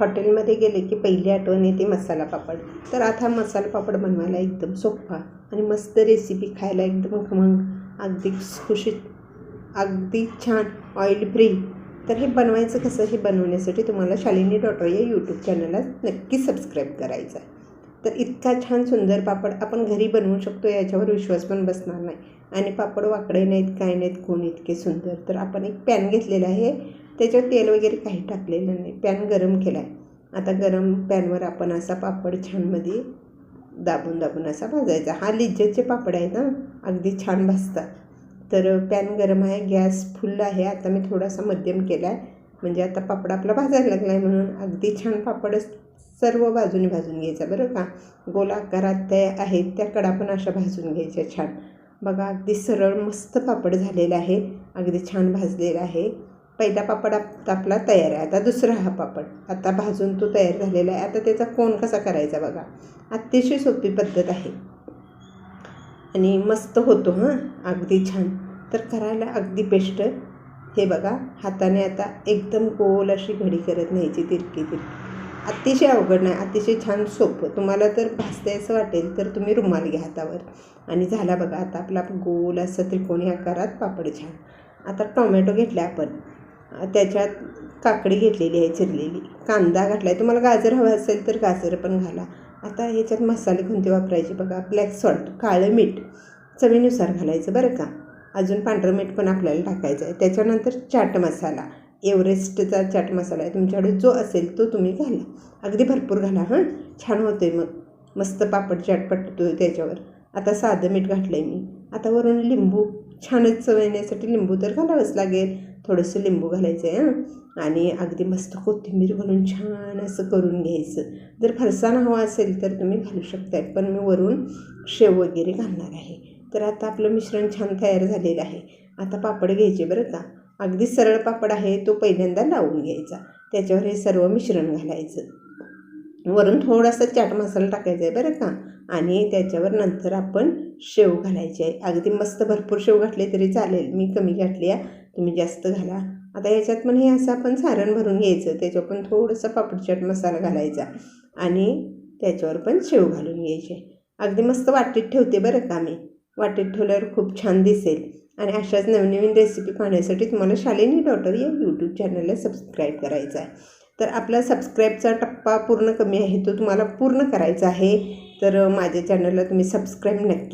हॉटेलमध्ये गेले की पहिली आठवण येते मसाला पापड. तर आता मसाला पापड बनवायला एकदम सोपा आणि मस्त रेसिपी खायला एकदम खमंग. अगदी खुशीत अगदी छान ऑइल फ्री तर हे बनवायचं कसं? हे बनवण्यासाठी तुम्हाला शालिनी डॉटर या यूट्यूब चॅनलला नक्की सबस्क्राईब करायचं आहे. तर इतका छान सुंदर पापड आपण घरी बनवू शकतो याच्यावर विश्वास पण बसणार नाही. आणि पापड वाकडे नाहीत काय नाहीत कोण इतके सुंदर. तर आपण एक पॅन घेतलेला आहे. त्याच्यावर तेल वगैरे काही टाकलेलं नाही. पॅन गरम केला आहे आता गरम पॅनवर आपण असा पापड छानमध्ये दाबून दाबून असा भाजायचा. हा लिज्जतचे पापड आहेत ना अगदी छान भाजतात. तर पॅन गरम आहे गॅस फुल आहे. आता मी थोडासा मध्यम केला आहे म्हणजे आता पापड आपला भाजायला लागला आहे म्हणून अगदी छान पापड सर्व बाजूने भाजून घ्यायचा बरं का. गोल आकारात त्या आहेत त्या कडा पण अशा भाजून घ्यायच्या छान. बघा अगदी सरळ मस्त पापड झालेला आहे अगदी छान भाजलेला आहे पहिला पापड आप आपला तयार आहे. आता दुसरा हा पापड. आता भाजून तो तयार झालेला आहे. आता त्याचा कोण कसा करायचा बघा. अतिशय सोपी पद्धत आहे. आणि मस्त होतो हां? अगदी छान. तर करायला अगदी बेस्ट. हे बघा हाताने आता एकदम गोल अशी घडी करत न्यायची तिरकी तिरकी अतिशय अवघड नाही अतिशय छान सोपं. तुम्हाला तर भासते असं वाटेल तर तुम्ही रुमाल घ्या हातावर. आणि झाला बघा आता आपला गोल असं त्रिकोणी आकारात पापड छान. आता टोमॅटो घेतला आपण. त्याच्यात काकडी घेतलेली आहे चिरलेली. कांदा घातला आहे तुम्हाला गाजर हवं असेल तर गाजर पण घाला. आता ह्याच्यात मसाले कोणते वापरायचे बघा. ब्लॅक सॉल्ट काळं मीठ. चवीनुसार घालायचं बरं का. अजून पांढरं मीठ पण आपल्याला टाकायचं आहे. त्याच्यानंतर चाट मसाला. एव्हरेस्टचा चाट मसाला आहे. तुमच्याकडे जो असेल तो तुम्ही घाला. अगदी भरपूर घाला हां. छान होते मग. मस्त पापड चाट पटतो त्याच्यावर. आता साधं मीठ घातलं आहे मी. आता वरून लिंबू. छानच चव येण्यासाठी लिंबू तर घालावंच लागेल. थोडंसं लिंबू घालायचं आहे हां. आणि अगदी मस्त कोथिंबीर घालून छान असं करून घ्यायचं. जर फरसाण हवा असेल तर तुम्ही घालू शकताय पण मी वरून शेव वगैरे घालणार आहे. तर आता आपलं मिश्रण छान तयार झालेलं आहे. आता पापड घ्यायचे बरं का. अगदी सरळ पापड आहे तो पहिल्यांदा लावून घ्यायचा. त्याच्यावर हे सर्व मिश्रण घालायचं. वरून थोडासा चाट मसाला टाकायचा आहे बरं का. आणि त्याच्यावर नंतर आपण शेव घालायचे आहे. अगदी मस्त भरपूर शेव घातले तरी चालेल. मी कमी घातली आहे. तुम्ही जास्त घाला. आता याच्यात पण हे असं आपण सारण भरून घ्यायचं त्याच्यावर पण थोडंसं पापड चाट मसाला घालायचा आणि त्याच्यावर पण शेव घालून घ्यायचे. अगदी मस्त वाटीत ठेवते बरं का मी. वाटीत ठेवल्यावर खूप छान दिसेल. आणि अशाच नवीन नवीन रेसिपी पाहण्यासाठी तुम्हाला शालिनी डॉटर या यूट्यूब चॅनलला सबस्क्राईब करायचं आहे. तर आपला सबस्क्राईबचा टप्पा पूर्ण कमी आहे तो तुम्हाला पूर्ण करायचा आहे. तर माझ्या चॅनलला तुम्ही सबस्क्राईब नक्की